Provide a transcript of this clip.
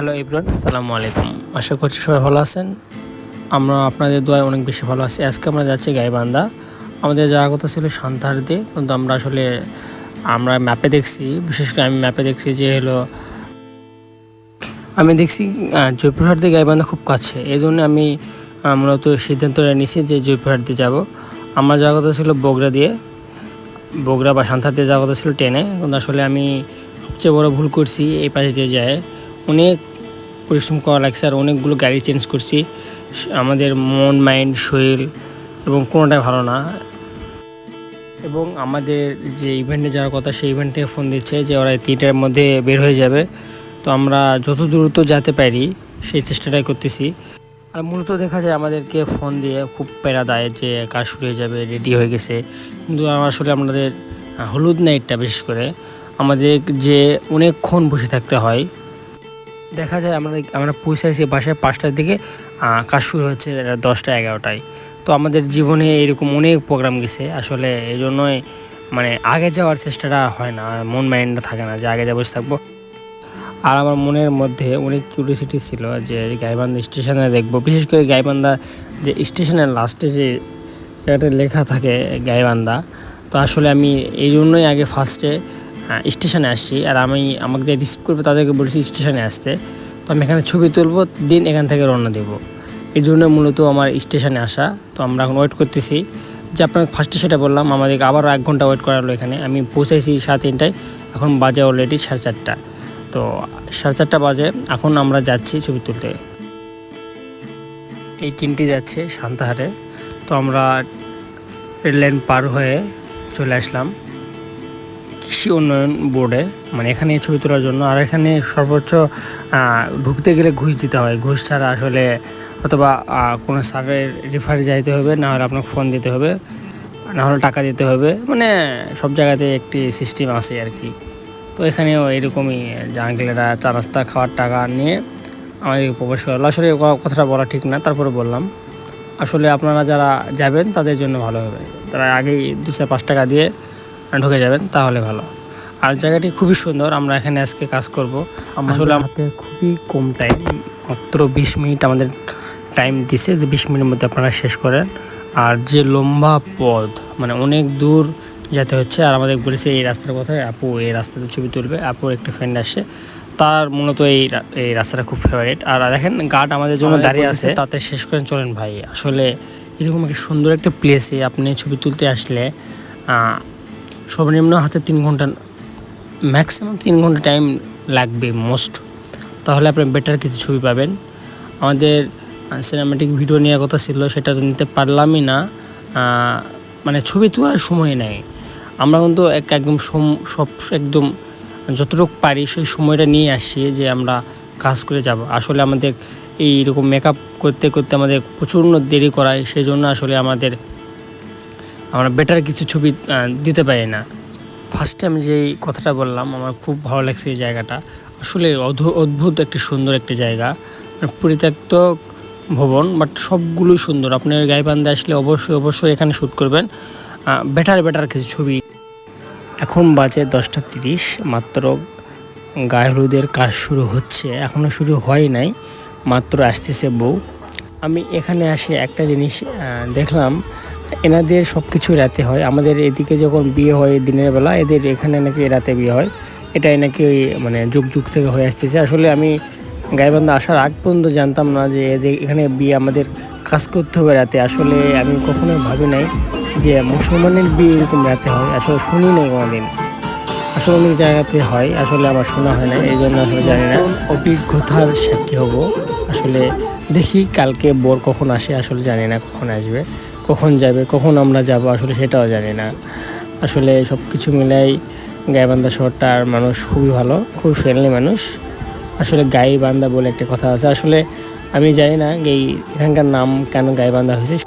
Hello Ibran সালামু আলাইকুম আশা করছি সবাই ভালো আছেন। আমরা আপনাদের দোয়ায় অনেক বেশি ভালো আছি। আজকে আমরা যাচ্ছি গাইবান্ধা। আমাদের যাওয়ার কথা ছিল সান্তাহারতে। কিন্তু আমরা আসলে, আমরা ম্যাপে দেখছি। বিশেষ করে আমি ম্যাপে দেখছি যে হলো, আমি দেখছি জয়পুরহাট দিয়ে গাইবান্ধা খুব কাছে। এই জন্য আমি মূলত সিদ্ধান্ত নিয়েছি যে জয়পুরহাট দিয়ে যাব। আমার যাওয়ার কথা ছিল বগুড়া দিয়ে। বগুড়া বা সান্তাহার দিয়ে যাওয়ার কথা ছিল ট্রেনে। কিন্তু আসলে আমি সবচেয়ে বড় ভুল করছি এই পাশে দিয়ে যায়। অনেক পরিশ্রম করা লাগছে আর অনেকগুলো গাড়ি চেঞ্জ করছি। আমাদের মন মাইন্ড শরীর এবং কোনোটাই ভালো না। এবং আমাদের যে ইভেন্টে যাওয়ার কথা, সেই ইভেন্ট থেকে ফোন দিচ্ছে যে ওরা তিনটার মধ্যে বের হয়ে যাবে। তো আমরা যত দ্রুত যেতে পারি, সেই চেষ্টাটাই করতেছি। আর মূলত দেখা যায় আমাদেরকে ফোন দিয়ে খুব প্যারা দেয় যে কাজ শুরু হয়ে যাবে রেডি হয়ে গেছে। কিন্তু আসলে আমাদের, হলুদ নাইটটা বিশেষ করে, আমাদের যে অনেকক্ষণ বসে থাকতে হয় দেখা যায় আমরা আমরা পৌঁছাইছি বাসায় পাঁচটার দিকে কাজ শুরু হচ্ছে দশটা এগারোটায়। তো আমাদের জীবনে এরকম অনেক প্রোগ্রাম গেছে, আসলে এই জন্যই মানে আগে যাওয়ার চেষ্টাটা হয় না মন মাইন্ডটা থাকে না যে আগে যা বসে থাকব। আর আমার মনের মধ্যে অনেক কিউরিয়াসিটি ছিল যে গাইবান্ধা স্টেশনে দেখব, বিশেষ করে গাইবান্ধা যে স্টেশনের লাস্টে যে জায়গাটা লেখা থাকে গাইবান্ধা, তো আসলে আমি এই জন্যই আগে ফার্স্টে স্টেশনে আসছি আর আমি আমাকে যে রিসিভ করবে তাদেরকে বলেছি স্টেশনে আসতে। তো আমি এখানে ছবি তুলবো, দিন এখান থেকে রওনা দেবো। এই জন্য মূলত আমার স্টেশনে আসা। তো আমরা এখন ওয়েট করতেছি। যে আপনাকে ফার্স্টে সেটা বললাম, আমাদেরকে আবারও এক ঘণ্টা ওয়েট করালো এখানে। আমি পৌঁছাইছি সাড়ে তিনটায়। এখন বাজে অলরেডি সাড়ে চারটা। তো সাড়ে চারটা বাজে। এখন আমরা যাচ্ছি ছবি তুলতে। এই টিমটি যাচ্ছে সান্তাহারে। তো আমরা রেললাইন পার হয়ে চলে আসলাম। কৃষি উন্নয়ন বোর্ডে মানে এখানে ছবি তোলার জন্য, আর এখানে সর্বোচ্চ ঢুকতে গেলে ঘুষ দিতে হয়। ঘুষ ছাড়া আসলে অথবা কোনো স্যারের রেফারে যাইতে হবে, না হলে আপনাকে ফোন দিতে হবে, না হলে টাকা দিতে হবে। মানে সব জায়গাতে একটি সিস্টেম আছে আর কি। তো এখানেও এরকমই জাঙ্গলেরা চা নাস্তা, খাওয়ার টাকা নিয়ে আমাদেরকে প্রবেশ করল আসলে কথাটা বলা ঠিক না, তারপরে বললাম। আসলে আপনারা যারা যাবেন, তাদের জন্য ভালো হবে। তারা আগেই দু চার পাঁচ টাকা দিয়ে ঢুকে যাবেন, তাহলে ভালো। আর জায়গাটি খুবই সুন্দর আমরা এখানে আজকে কাজ করব। আসলে আমাদের খুবই কম টাইম মাত্র বিশ মিনিট আমাদের টাইম দিছে যে বিশ মিনিটের মধ্যে আপনারা শেষ করেন। আর যে লম্বা পথ মানে অনেক দূর যেতে হচ্ছে আর আমাদের বলেছে এই রাস্তার কথায় আপু এই রাস্তাতে ছবি তুলবে আপু একটা ফ্রেন্ড আসছে তার মূলত এই এই রাস্তাটা খুব ফেভারিট আর দেখেন গার্ড আমাদের জন্য দাঁড়িয়ে আছে। তাতে শেষ করেন চলেন ভাই। আসলে এরকম একটা সুন্দর একটা প্লেসে আপনি ছবি তুলতে আসলে সর্বনিম্ন হাতে তিন ঘণ্টা ম্যাক্সিমাম তিন ঘণ্টা টাইম লাগবে মোস্ট তাহলে আপনি বেটার কিছু ছবি পাবেন। আমাদের সিনেমাটিক ভিডিও নেওয়ার কথা ছিল, সেটা তো নিতে পারলামই না। মানে ছবি তোলার সময় নেই। আমরা কিন্তু এক একদম সব একদম যতটুকু পারি সেই সময়টা নিয়ে আসি যে আমরা কাজ করে যাব। আসলে আমাদের এইরকম মেকআপ করতে করতে আমাদের প্রচণ্ড দেরি করায় সেই জন্য আসলে আমাদের আমরা বেটার কিছু ছবি দিতে পারি না। ফার্স্টে আমি যেই কথাটা বললাম, আমার খুব ভালো লাগছে এই জায়গাটা। আসলে অদ্ভুত একটি সুন্দর একটি জায়গা। মানে পরিত্যক্ত ভবন বাট সবগুলোই সুন্দর। আপনি গাইবান্ধে আসলে অবশ্যই অবশ্যই এখানে শ্যুট করবেন। বেটার বেটার কিছু ছবি। এখন বাজে দশটা তিরিশ, মাত্র গায়ে হলুদের কাজ শুরু হচ্ছে। এখনও শুরু হয় নাই, মাত্র আসতেছে বউ। আমি এখানে আসে একটা জিনিস দেখলাম। এনাদের সব কিছু রাতে হয়। আমাদের এদিকে যখন বিয়ে হয় দিনের বেলা এদের এখানে নাকি রাতে বিয়ে হয়। এটাই নাকি মানে যুগ যুগ থেকে হয়ে আসতেছে। আসলে আমি গাইবান্ধা আসার আগ পর্যন্ত জানতাম না যে এদের এখানে বিয়ে আমাদের কাজ করতে হবে রাতে আসলে আমি কখনোই ভাবি নাই যে মুসলমানের বিয়ে এরকম রাতে হয়। আসলে শুনি নাই কোনোদিন। আসলে অনেক জায়গাতে হয়। আসলে আমার শোনা হয় না এই জন্য আসলে জানি না। অভিজ্ঞতার সাক্ষী হব। আসলে দেখি কালকে বোর কখন আসে আসলে জানি না কখন আসবে। কখন যাবে, কখন আমরা যাব, আসলে সেটাও জানি না। আসলে সব কিছু মিলাই গাইবান্ধা শহরটার মানুষ খুবই ভালো, খুবই ফ্রেন্ডলি মানুষ। আসলে গাইবান্ধা বলে একটা কথা আছে। আসলে আমি জানি না এই এখানকার নাম কেন গাইবান্ধা হয়েছে।